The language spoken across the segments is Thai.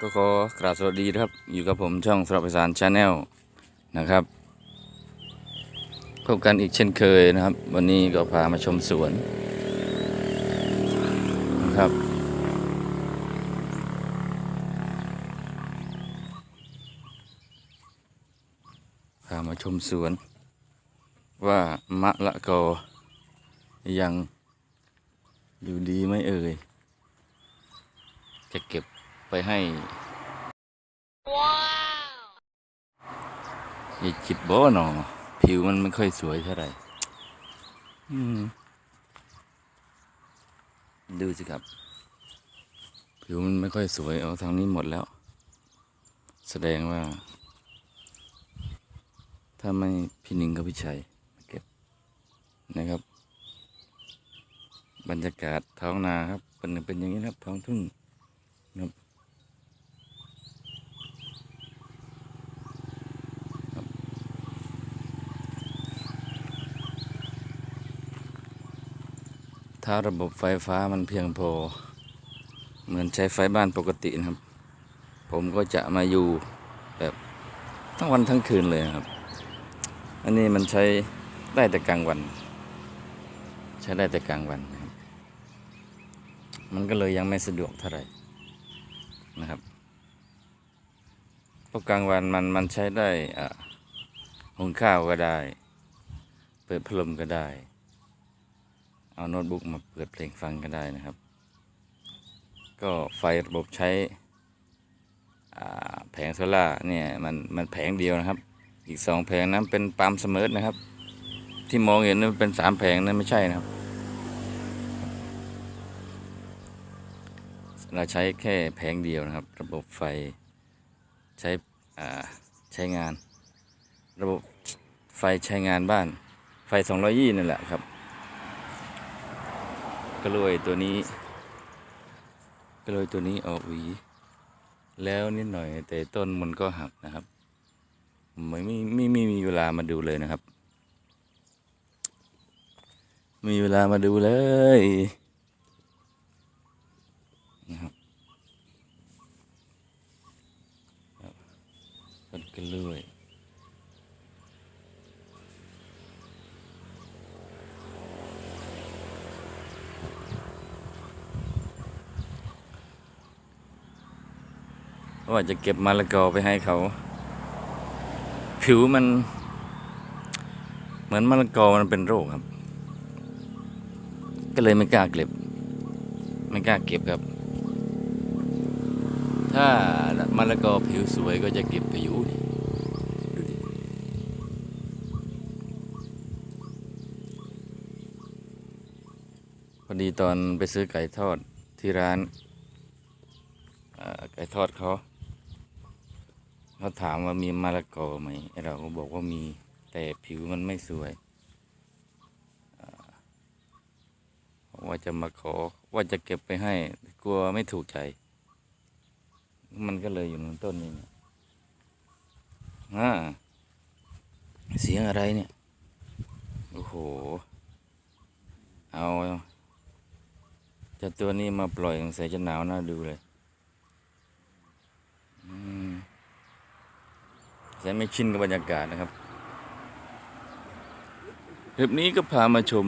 ก็ขอกราบสวัสดีครับ อยู่กับผมช่องสระประสานชาแนลนะครับพบกันอีกเช่นเคยนะครับ วันนี้ก็พามาชมสวนนะครับ พามาชมสวน ว่ามะละกอยังอยู่ดีไหมเอ่ยจะเก็บ ให้ยายจิตบ่หนอผิวมันไม่ค่อยสวยเท่าไหร่อืมดูสิครับ ผิวมันไม่ค่อยสวยเอาทางนี้หมดแล้ว แสดงว่า ถ้าไม่พี่หนิงกับพี่ชัยมาเก็บนะครับ บรรยากาศท้องนาครับเป็นเป็นอย่างนี้นะครับท้องทุ่งนะครับครับ ถ้าระบบไฟฟ้ามันเพียงพอ เหมือนใช้ไฟบ้านปกตินะครับ ผมก็จะมาอยู่แบบทั้งวันทั้งคืนเลยครับ อันนี้มันใช้ได้แต่กลางวัน ใช้ได้แต่กลางวันนะครับ มันก็เลยยังไม่สะดวกเท่าไหร่นะครับเพราะกลางวันมันมันใช้ได้อะหุงข้าวก็ได้ เปิดพัดลมก็ได้ เอาโน้ตบุ๊กมาเปิดเพลงฟังก็ได้นะครับ ก็ไฟระบบใช้แผงโซล่าเนี่ยมันมันแผงเดียวนะครับ อีกสองแผงนั้นเป็นปาล์มเสมอนะครับ ที่มองเห็นนั้นเป็นสามแผงนั้นไม่ใช่นะครับเราใช้แค่แผงเดียวนะครับ ระบบไฟใช้ใช้งาน ระบบไฟใช้งานบ้านไฟสองร้อยี่นั่นแหละครับ ก็เลยตัวนี้ก็เลยตัวนี้ออกหวี แล้วนิดหน่อยแต่ต้นมันก็หักนะครับไม่ไม่ไม่ไม่มีเวลามาดูเลยนะครับ มีเวลามาดูเลยนะครับครับต้นกล้วย ว่าจะเก็บมะละกอไปให้เขา ผิวมัน เหมือนมะละกอมันเป็นโรคครับ ก็เลยไม่กล้าเก็บ ไม่กล้าเก็บครับ ถ้ามะละกอผิวสวยก็จะเก็บไปอยู่นี่พอดีตอนไปซื้อไก่ทอดที่ร้านไก่ทอดเขา เขาถามว่ามีมะละกอไหมเราก็บอกว่ามีแต่ผิวมันไม่สวยว่าจะมาขอว่าจะเก็บไปให้ กลัวไม่ถูกใจ มันก็เลยอยู่บนต้นนี้เนี่ยอ่าเสียงอะไรเนี่ย โอ้โห เอาจะตัวนี้มาปล่อยสงสัยจะหนาวน่าดูเลยอืม จะไม่ชินกับบรรยากาศนะครับคลิปนี้ก็พามาชม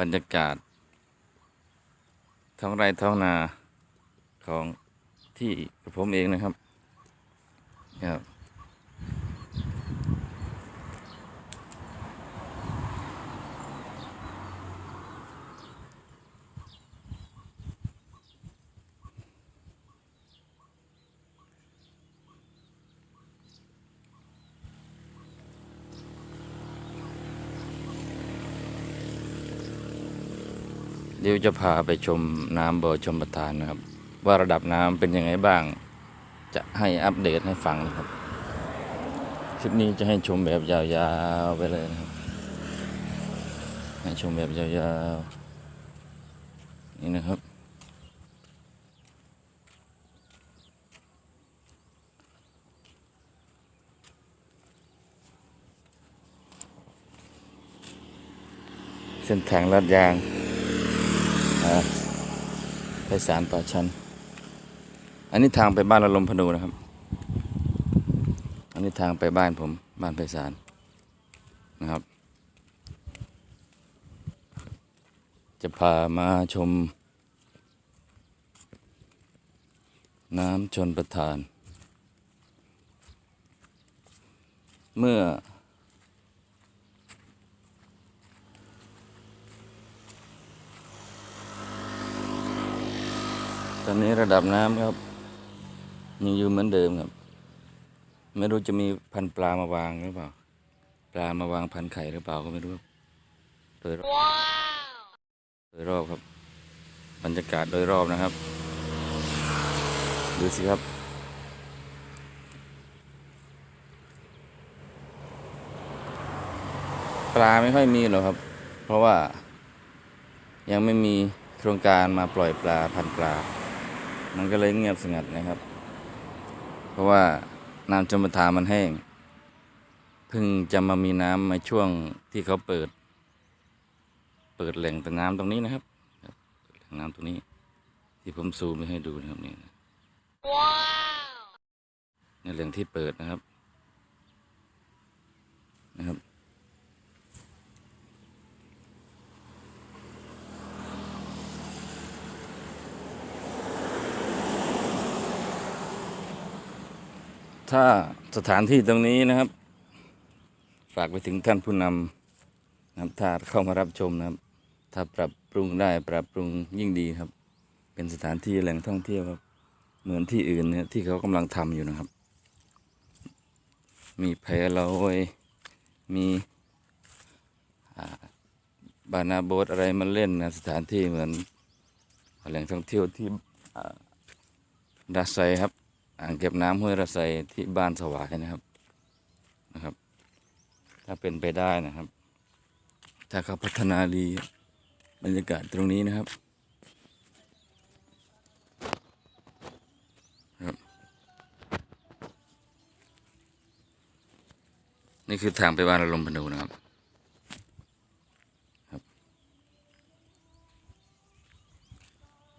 บรรยากาศท้องไร่ท้องนาของที่ผมเองนะครับครับ เดี๋ยวจะพาไปชมน้ำบ่อชมประทานนะครับ ว่าระดับน้ำเป็นยังไงบ้าง จะให้อัปเดตให้ฟังนะครับคลิปนี้จะให้ชมแบบยาวๆไปเลยนะครับ ให้ชมแบบยาวๆนี่นะครับ เส้นทางลาดยาง ไปสารป่าชันอันนี้ทางไปบ้านละลมพนูนะครับ อันนี้ทางไปบ้านผมบ้านไพศาลนะครับ จะพามาชม น้ำชนประทาน เมื่อ ตอนนี้ระดับน้ำครับยังอยู่เหมือนเดิมครับ ไม่รู้จะมีพันปลามาวางหรือเปล่า ปลามาวางพันไข่หรือเปล่าก็ไม่รู้โดยรอบโดยรอบครับ บรรยากาศโดยรอบนะครับ ดูสิครับปลาไม่ค่อยมีหรอกครับ เพราะว่ายังไม่มีโครงการมาปล่อยปลาพันปลา มันก็เลยเงียบสงัดนะครับ เพราะว่าน้ำจมประทานมันแห้ง เพิ่งจะมามีน้ำในช่วงที่เขาเปิด เปิดแหล่งแต่น้ำตรงนี้นะครับครับเปิดแหล่งน้ำตรงนี้ ที่ผมซูมไปให้ดูนะครับนี่นะในแหล่งที่เปิดนะครับ นะครับ ถ้าสถานที่ตรงนี้นะครับ ฝากไปถึงท่านผู้นำนะครับถ้าเข้ามารับชมนะครับ ถ้าปรับปรุงได้ปรับปรุงยิ่งดีครับ เป็นสถานที่แหล่งท่องเที่ยวครับ เหมือนที่อื่นเนี่ยที่เขากำลังทำอยู่นะครับ มีแพลอยมีอ่าบานาโบทอะไรมาเล่นนะสถานที่เหมือนแหล่งท่องเที่ยวที่อ่าดาไซครับ อ่างเก็บน้ำห้วยระไซที่บ้านสวายนะครับนะครับ ถ้าเป็นไปได้นะครับ ถ้าเขาพัฒนาดีบรรยากาศตรงนี้นะครับนี่คือทางไปบ้านอารมณ์พนูนะครับครับ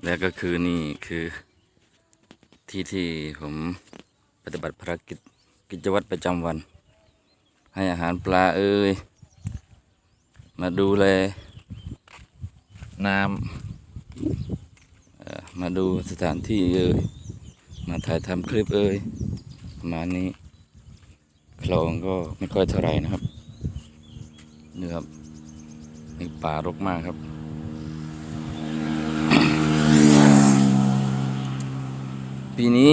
แล้วก็คือนี่คือ ที่ที่ผมปฏิบัติภารกิจกิจวัตรประจำวัน ให้อาหารปลาเอ้ยมาดูแลน้ำมาดูสถานที่เอ้ยมาถ่ายทำคลิปเอ้ยประมาณนี้คลองก็ไม่ค่อยเท่าไหร่นะครับนี่ครับนี่ป่ารกมากครับ ปีนี้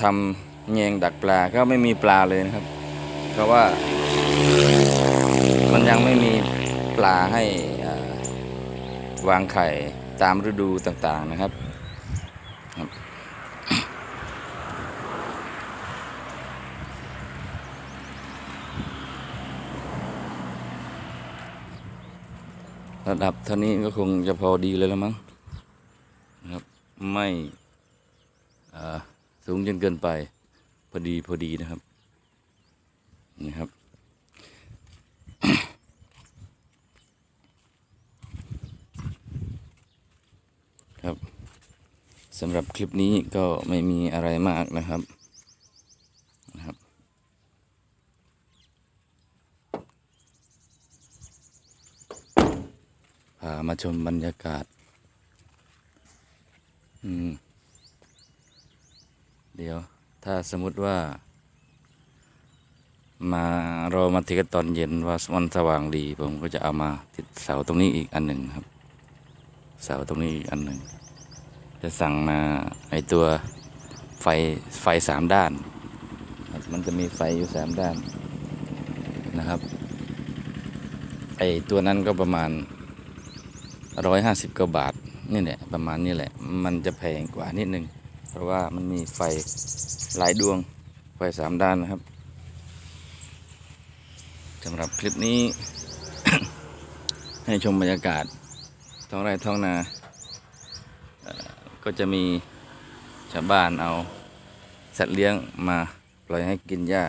ทำแยงดักปลาก็ไม่มีปลาเลยนะครับ เพราะว่ามันยังไม่มีปลาให้วางไข่ตามฤดูต่างๆนะครับ ระดับเท่านี้ก็คงจะพอดีเลยแล้วมั้ง ไม่สูงจนเกินไป พอดีพอดีนะครับนี่ครับ ครับสำหรับคลิปนี้ก็ไม่มีอะไรมากนะครับนะครับ พามาชมบรรยากาศ อืม เดี๋ยว ถ้าสมมติว่า มาเรอมาติดกันตอนเย็นว่ามันสว่างดี ผมก็จะเอามาติดเสาตรงนี้อีกอันหนึ่งครับ เสาตรงนี้อีกอันหนึ่ง จะสั่งมาไอตัวไฟไฟสามด้าน มันจะมีไฟอยู่สามด้านนะครับไอตัวนั้นก็ประมาณร้อยห้าสิบกว่าบาท นี่แหละประมาณนี้แหละ มันจะแพงกว่านิดนึง เพราะว่ามันมีไฟหลายดวง ไฟสามด้านนะครับสำหรับคลิปนี้ ให้ชมบรรยากาศ ท้องไร่ท้องนา ก็จะมีชาวบ้านเอา สัตว์เลี้ยงมาปล่อยให้กินหญ้า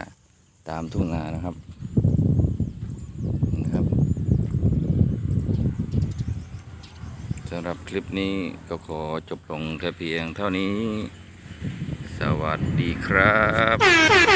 ตามทุ่งนานะครับนะครับ สำหรับคลิปนี้ก็ขอจบลงแค่เพียงเท่านี้ สวัสดีครับ